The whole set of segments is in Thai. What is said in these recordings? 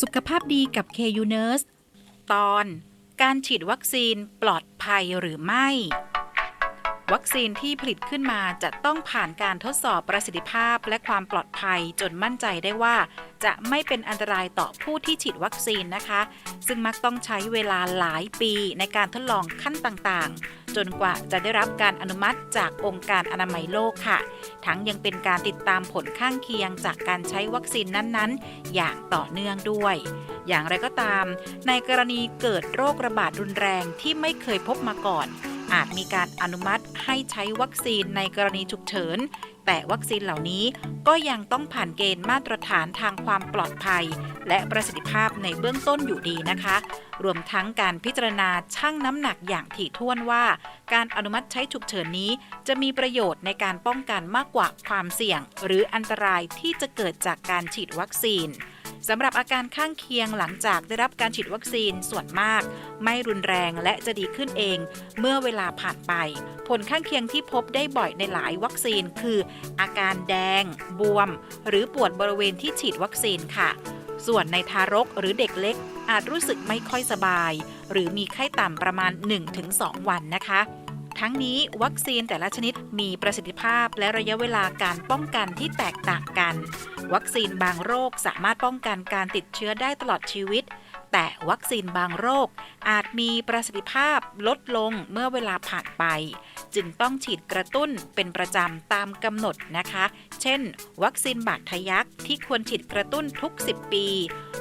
สุขภาพดีกับ KU Nurse ตอน การฉีดวัคซีนปลอดภัยหรือไม่ วัคซีนที่ผลิตขึ้นมาจะต้องผ่านการทดสอบประสิทธิภาพและความปลอดภัยจนมั่นใจได้ว่า จะไม่เป็นอันตรายต่อผู้ที่ฉีดวัคซีนนะคะ ซึ่งมักต้องใช้เวลาหลายปีในการทดลองขั้นต่างๆ จนกว่าจะได้รับการอนุมัติจากองค์การอนามัยโลกค่ะ ทั้งยังเป็นการติดตามผลข้างเคียงจากการใช้วัคซีนนั้นๆ อย่างต่อเนื่องด้วย อย่างไรก็ตาม ในกรณีเกิดโรคระบาดรุนแรงที่ไม่เคยพบมาก่อน อาจมีการอนุมัติให้ใช้วัคซีนในกรณีฉุกเฉิน แต่วัคซีนเหล่านี้ก็ยังต้องผ่านเกณฑ์มาตรฐานทางความปลอดภัย และประสิทธิภาพในเบื้องต้นอยู่ดีนะคะ รวมทั้งการพิจารณาชั่งน้ำหนักอย่างถี่ถ้วนว่า การอนุมัติใช้ฉุกเฉินนี้ จะมีประโยชน์ในการป้องกันมากกว่าความเสี่ยง หรืออันตรายที่จะเกิดจากการฉีดวัคซีน สำหรับอาการข้างเคียงหลังจากได้รับการฉีดวัคซีนส่วนมาก ไม่รุนแรงและจะดีขึ้นเอง เมื่อเวลาผ่านไป ผลข้างเคียงที่พบได้บ่อยในหลายวัคซีน คือ อาการแดง บวม หรือปวดบริเวณที่ฉีดวัคซีนค่ะ ส่วนในทารกหรือเด็กเล็ก อาจรู้สึกไม่ค่อยสบาย หรือมีไข้ต่ำประมาณ 1-2 วันนะคะ ทั้งนี้วัคซีนแต่ละชนิดมีประสิทธิภาพและระยะเวลาการป้องกันที่แตกต่างกัน วัคซีนบางโรคสามารถป้องกันการติดเชื้อได้ตลอดชีวิต แต่วัคซีนบางโรค อาจมีประสิทธิภาพลดลงเมื่อเวลาผ่านไป จึงต้องฉีดกระตุ้นเป็นประจำตามกำหนดนะคะ เช่น วัคซีนบาดทะยักที่ควรฉีดกระตุ้นทุก 10 ปี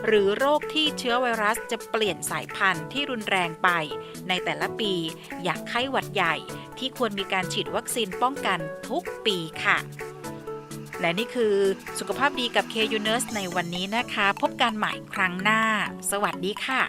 หรือโรคที่เชื้อไวรัสจะเปลี่ยนสายพันธุ์ที่รุนแรงไป ในแต่ละปี อย่างไข้หวัดใหญ่ที่ควรมีการฉีดวัคซีนป้องกันทุกปีค่ะ และนี่คือสุขภาพดีกับ KU Nurse ในวันนี้นะคะ พบกันใหม่ครั้งหน้า สวัสดีค่ะ